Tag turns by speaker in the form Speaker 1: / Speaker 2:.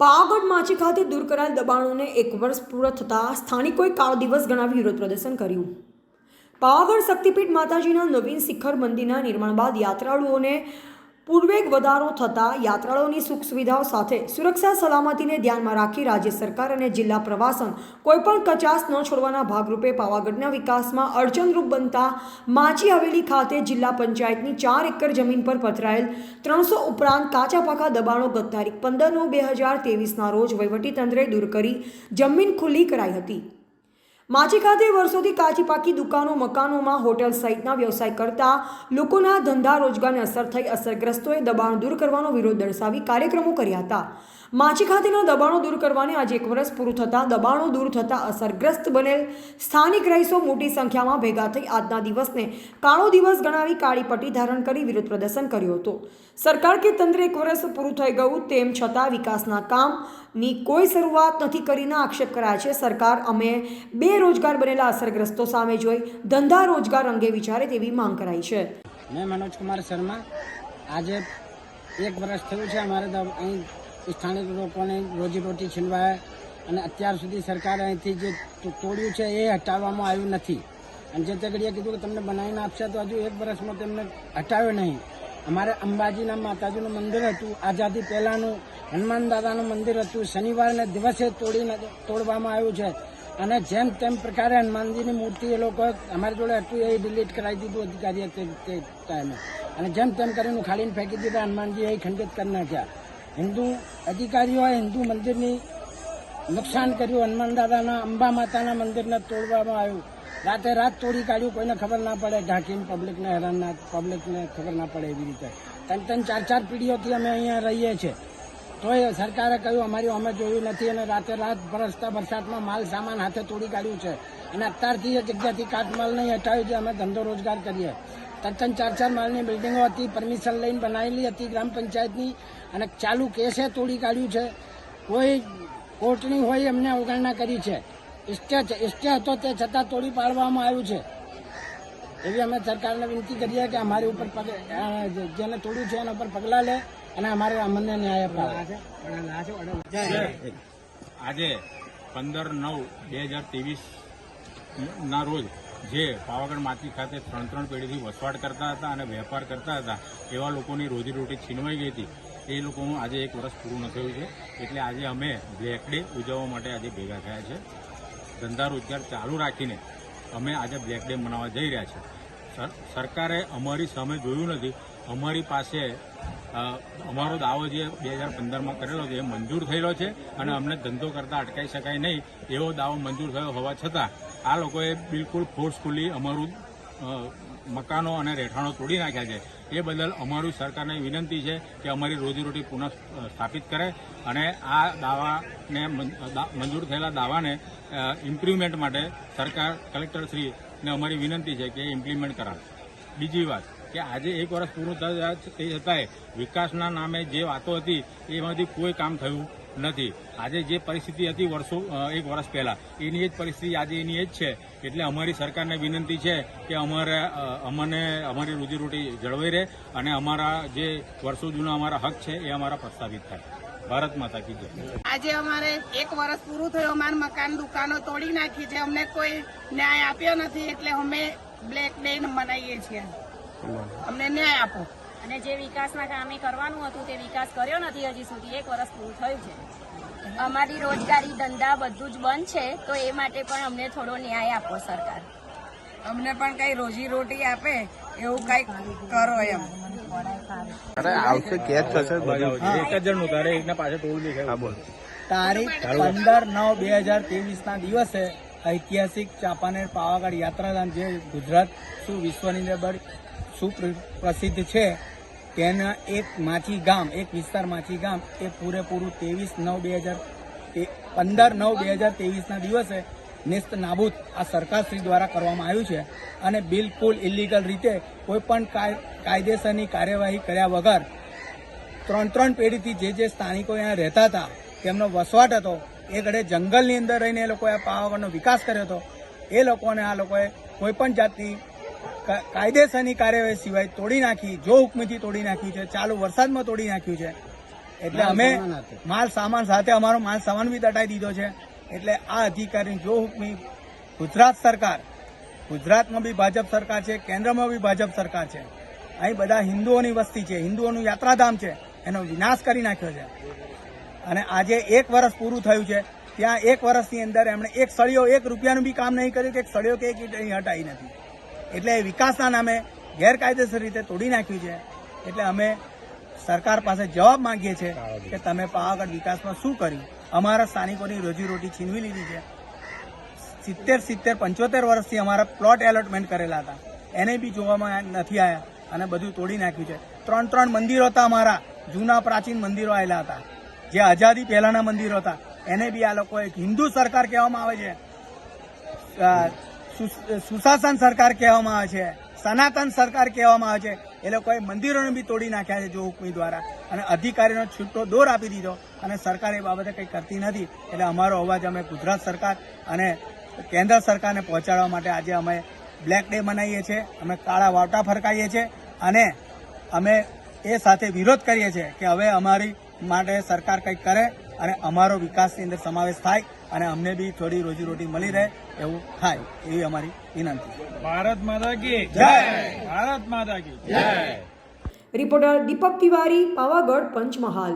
Speaker 1: પાવાગઢ માછી ખાતે દૂર કરાયેલ દબાણોને એક વર્ષ પૂરા થતાં સ્થાનિકોએ કાળો દિવસ ગણાવી વિરોધ પ્રદર્શન કર્યું. પાવાગઢ શક્તિપીઠ માતાજીના નવીન શિખર મંદિરના નિર્માણ બાદ યાત્રાળુઓને પૂર્વેગ વધારો થતાં યાત્રાળુઓની સુખ સુવિધાઓ સાથે સુરક્ષા સલામતીને ધ્યાનમાં રાખી રાજ્ય સરકાર અને જિલ્લા પ્રવાસન કોઈપણ કચાસ ન છોડવાના ભાગરૂપે પાવાગઢના વિકાસમાં અડચણરૂપ બનતા માચી હવેલી ખાતે જિલ્લા પંચાયતની ચાર એકર જમીન પર પથરાયેલ ત્રણસો ઉપરાંત કાચા પાકા દબાણો ગત તારીખ પંદર નવ બે હજાર તેવીસના રોજ વહીવટીતંત્રે દૂર કરી જમીન ખુલ્લી કરાઈ હતી. માછી ખાતે વર્ષોથી કાચી પાકી દુકાનો, મકાનોમાં હોટેલ સહિતના વ્યવસાય કરતા લોકોના ધંધા રોજગારને અસર થઈ અસરગ્રસ્તોએ દબાણ દૂર કરવાનો વિરોધ દર્શાવી કાર્યક્રમો કર્યા હતા. માછી ખાતેના દબાણો દૂર કરવાને આજે એક વર્ષ પૂરું થતાં દબાણો દૂર થતાં અસરગ્રસ્ત બનેલ સ્થાનિક રહીશો મોટી સંખ્યામાં ભેગા થઈ આજના દિવસને કાળો દિવસ ગણાવી કાળી પટ્ટી ધારણ કરી વિરોધ પ્રદર્શન કર્યું હતું. સરકાર કે તંત્ર એક વર્ષ પૂરું થઈ ગયું તેમ છતાં વિકાસના કામની કોઈ શરૂઆત નથી કરીને આક્ષેપ કરાયા છે. સરકાર અમે બેરોજગાર બનેલા અસરગ્રસ્તો સામે જોઈ ધંધા રોજગાર અંગે વિચારે તેવી માંગ કરાઈ છે.
Speaker 2: મેં મનોજ કુમાર શર્મા, આજે એક વર્ષ થયું છે અમારે અહીં સ્થાનિક લોકોને રોજીરોટી છીનવાય અને અત્યાર સુધી સરકારે અહીંથી જે તોડ્યું છે એ હટાવવામાં આવ્યું નથી. અને જે તે ઘડીએ કીધું કે તમને બનાવીને આપશે તો હજુ એક વર્ષમાં તેમને હટાવ્યો નહીં. અમારે અંબાજીના માતાજીનું મંદિર હતું, આઝાદી પહેલાંનું હનુમાન દાદાનું મંદિર હતું. શનિવારને દિવસે તોડીને તોડવામાં આવ્યું છે. અને જેમ તેમ પ્રકારે હનુમાનજીની મૂર્તિ એ લોકો અમારી જોડે હતું એ ડિલીટ કરાવી દીધું અધિકારીએ તે ટાઈમે અને જેમ તેમ કરીને ખાલીને ફેંકી દીધા હનુમાનજી એ ખંડિત કરી નાખ્યા. હિન્દુ અધિકારીઓએ હિન્દુ મંદિરની નુકસાન કર્યું. હનુમાન દાદાના અંબા માતાના મંદિરને તોડવામાં આવ્યું. રાતે રાત તોડી કાઢ્યું. કોઈને ખબર ના પડે. ઢાંકીને પબ્લિકને હેરાન ના પબ્લિકને ખબર ના પડે એવી રીતે. ત્રણ ત્રણ, ચાર ચાર પેઢીઓથી અમે અહીંયા રહીએ છીએ. તોય સરકારે કહ્યું, અમારી અમે જોયું નથી અને રાતે રાત વરસતા વરસાદમાં માલ સામાન હાથે તોડી કાઢ્યું છે. અને અત્યારથી એ જગ્યાથી કાટમાલ નહીં હટાવ્યું છે અમે ધંધો રોજગાર કરીએ. તદ્દન ચાર ચાર માલની બિલ્ડિંગો હતી, પરમિશન લઈને બનાવેલી હતી ગ્રામ પંચાયતની અને ચાલુ કેસે તોડી કાઢ્યું છે. કોઈ કોર્ટની હોય એમને અવગણના કરી છે. ઇસ્ટે છે ઇસ્ટે હતો તે છતાં તોડી પાડવામાં આવ્યું છે. એવી અમે સરકારને વિનંતી કરીએ કે અમારી ઉપર જેને તોડ્યું છે એના ઉપર પગલાં લે. અને અમારે અમને ન્યાય
Speaker 3: આજે પંદર નવ બે હજાર ત્રેવીસ ના રોજ જે પાવાગઢ માતી ખાતે ત્રણ ત્રણ પેઢીથી વસવાટ કરતા હતા અને વેપાર કરતા હતા, એવા લોકોની રોજીરોટી છીનવાઈ ગઈ હતી. એ લોકોનું આજે એક વર્ષ પૂરું ન થયું છે. એટલે આજે અમે બ્લેક ડે ઉજવવા માટે આજે ભેગા થયા છે. ધંધા રોજગાર ચાલુ રાખીને અમે આજે બ્લેક ડે મનાવવા જઈ રહ્યા છીએ સર, સરકારે અમારી સામે જોયું નથી. અમારી પાસે અમારો દાવો જે બે હજાર પંદરમાં કરેલો છે, એ મંજૂર થયેલો છે અને અમને ધંધો કરતા અટકાઈ શકાય નહીં એવો દાવો મંજૂર થયો હોવા છતાં આ લોકોએ બિલકુલ ફોર્સફુલી અમારું મકાનો અને રહેઠાણો તોડી નાખ્યા છે. એ બદલ અમારી સરકારને વિનંતી છે કે અમારી રોજીરોટી પુનઃ સ્થાપિત કરે અને આ દાવાને મંજૂર થયેલા દાવાને ઇમ્પ્રુવમેન્ટ માટે સરકાર, કલેક્ટરશ્રીને અમારી વિનંતી છે કે ઇમ્પ્લિમેન્ટ કરાવે. બીજી વાત. કે આજે એક વર્ષ પૂરું થયા તે છતાંય વિકાસના નામે જે વાતો હતી, એમાંથી કોઈ કામ થયું નથી. આજે જે પરિસ્થિતિ હતી વર્ષો એક વર્ષ પહેલા, એની જ પરિસ્થિતિ આજે એની જ છે. એટલે અમારી સરકારને વિનંતી છે કે અમારે અમને, અમારી રોજીરોટી જળવાઈ રહે અને અમારા જે વર્ષો જૂના અમારા હક છે એ અમારા પ્રસ્તાવિત થાય. ભારત માતા કી જય.
Speaker 4: આજે અમારે એક વર્ષ પૂરું થયું, અમારું મકાન, દુકાનો તોડી નાખી છે. અમને કોઈ ન્યાય આપ્યો નથી, એટલે અમે બ્લેક ડે મનાવીએ છીએ. અમને ન્યાય આપો.
Speaker 5: અને જે વિકાસના કામે કરવાનું હતું તે વિકાસ કર્યો નથી હજી સુધી. એક વર્ષ પૂરું થયું છે. અમારી રોજગારી ધંધા બધું જ બંધ છે તો એ માટે પણ અમને થોડો ન્યાય આપો સરકાર.
Speaker 4: અમને પણ કઈ રોજી રોટી આપે એવું કંઈક કરો એમ.
Speaker 3: એક જ જણનું તારે એકના પાસે ટોળું દેખાય
Speaker 2: તારીખ પંદર નવ બે હજાર ત્રેવીસના દિવસે ઐતિહાસિક ચાંપાનેર પાવાગઢ યાત્રાધામ જે ગુજરાત શું વિશ્વની અંદર સુપ્રસિદ્ધ છે, તેના એક માછી ગામ, એક વિસ્તાર માછી ગામ એ પૂરેપૂરું ત્રેવીસ નવ બે હજાર પંદર નવ બે હજાર ત્રેવીસના દિવસે નેસ્ત નાબૂદ આ સરકારશ્રી દ્વારા કરવામાં આવ્યું છે અને બિલકુલ ઇલીગલ રીતે કોઈપણ કાય- કાયદેસરની કાર્યવાહી કર્યા વગર ત્રણ ત્રણ પેઢીથી જે જે સ્થાનિકો અહીંયા રહેતા હતા, તેમનો વસવાટ હતો એ ઘડે જંગલની અંદર રહીને એ લોકોએ આ પાવાગઢનો વિકાસ કર્યો હતો. એ લોકોને આ લોકોએ કોઈપણ જાતની કાયદેસરની કાર્યવાહી સિવાય તોડી નાખી જો હુકમીથી તોડી નાખ્યું છે ચાલુ વરસાદમાં તોડી નાખ્યું છે.
Speaker 6: એટલે અમે માલ સામાન સાથે અમારો માલ સામાન બી દટાઈ દીધો છે. એટલે આ અધિકારી જો હુકમી ગુજરાત સરકાર ગુજરાતમાં બી ભાજપ સરકાર છે કેન્દ્રમાં બી ભાજપ સરકાર છે. અહીં બધા હિન્દુઓની વસ્તી છે હિન્દુઓનું યાત્રાધામ છે એનો વિનાશ કરી નાખ્યો છે. અને આજે એક વર્ષ પૂરું થયું છે. ત્યાં એક વર્ષની અંદર એમણે એક સળીઓ એક રૂપિયાનું બી કામ નહીં કર્યું કે એક સળીઓ કે એક ઈટ અહીં હટાઈ નથી. એટલે એ વિકાસના નામે ગેરકાયદેસર રીતે તોડી નાખ્યું છે. એટલે અમે સરકાર પાસે જવાબ માંગીએ છીએ કે તમે પાવાગઢ વિકાસમાં શું કર્યું? અમારા સ્થાનિકોની રોજીરોટી છીનવી લીધી છે. સિત્તેર સિત્તેર, પંચોતેર વર્ષથી અમારા પ્લોટ એલોટમેન્ટ કરેલા હતા. એને બી જોવામાં નથી આવ્યા અને બધું તોડી નાખ્યું છે. ત્રણ ત્રણ મંદિરો હતા અમારા. જૂના પ્રાચીન મંદિરો આવેલા હતા. જે આઝાદી પહેલાના મંદિરો હતા, એને બી આ લોકો એક હિન્દુ સરકાર કહેવામાં આવે છે. સુશાસન સરકાર કહેવામાં આવે છે, સનાતન સરકાર કહેવામાં આવે છે. એ લોકોએ મંદિરોને બી તોડી નાખ્યા છે જો હુકમી દ્વારા અને અધિકારીનો છૂટો દોર આપી દીધો અને સરકાર એ બાબતે કંઈ કરતી નથી. એટલે અમારો અવાજ અમે ગુજરાત સરકાર અને કેન્દ્ર સરકારને પહોંચાડવા માટે આજે અમે બ્લેક ડે મનાવીએ છીએ, અમે કાળા વાવટા ફરકાવીએ છીએ અને અમે એ સાથે વિરોધ કરીએ છીએ કે હવે અમારી માટે સરકાર કંઈક કરે અને અમારો વિકાસની અંદર સમાવેશ થાય અને અમને બી થોડી રોજીરોટી મળી રહે એવું થાય એવી અમારી વિનંતી.
Speaker 7: ભારત માતા કી
Speaker 6: જય!
Speaker 7: ભારત માતા કી
Speaker 1: રિપોર્ટર દીપક તિવારી પાવાગઢ પંચમહાલ.